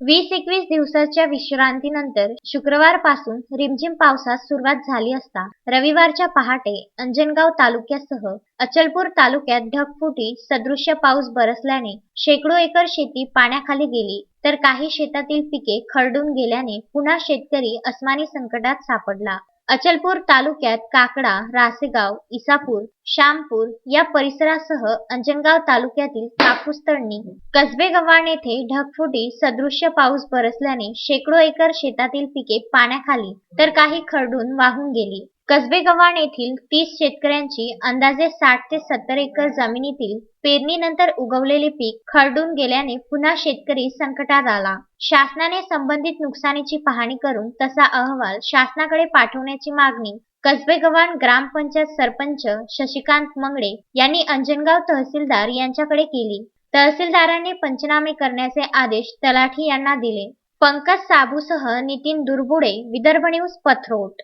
वीस एकवीस दिवसाच्या विश्रांतीनंतर शुक्रवारपासून रिमझिम पावसास सुरुवात झाली असता रविवारच्या पहाटे अंजनगाव तालुक्यासह अचलपूर तालुक्यात ढगफुटी सदृश्य पाऊस बरसल्याने शेकडो एकर शेती पाण्याखाली गेली तर काही शेतातील पिके खरडून गेल्याने पुन्हा शेतकरी अस्मानी संकटात सापडला. अचलपूर तालुक्यात काकडा रासेगाव इसापूर श्यामपूर या परिसरासह अंजनगाव तालुक्यातील कापूस तळणी कसबे गव्हाण येथे ढगफुटी सदृश्य पाऊस बरसल्याने शेकडो एकर शेतातील पिके पाण्याखाली तर काही खरडून वाहून गेली. कसबे गव्हाण येथील तीस शेतकऱ्यांची अंदाजे साठ ते सत्तर एकर जमिनीतील पेरणीनंतर उगवलेले पीक खरडून गेल्याने पुन्हा शेतकरी संकटात आला. शासनाने संबंधित नुकसानीची पाहणी करून तसा अहवाल शासनाकडे पाठवण्याची मागणी कसबे गव्हाण ग्रामपंचायत सरपंच शशिकांत मंगळे यांनी अंजनगाव तहसीलदार यांच्याकडे केली. तहसीलदारांनी पंचनामे करण्याचे आदेश तलाठी यांना दिले. पंकज साबूसह नितीन दुरबुडे विदर्भ न्यूज पथरोट.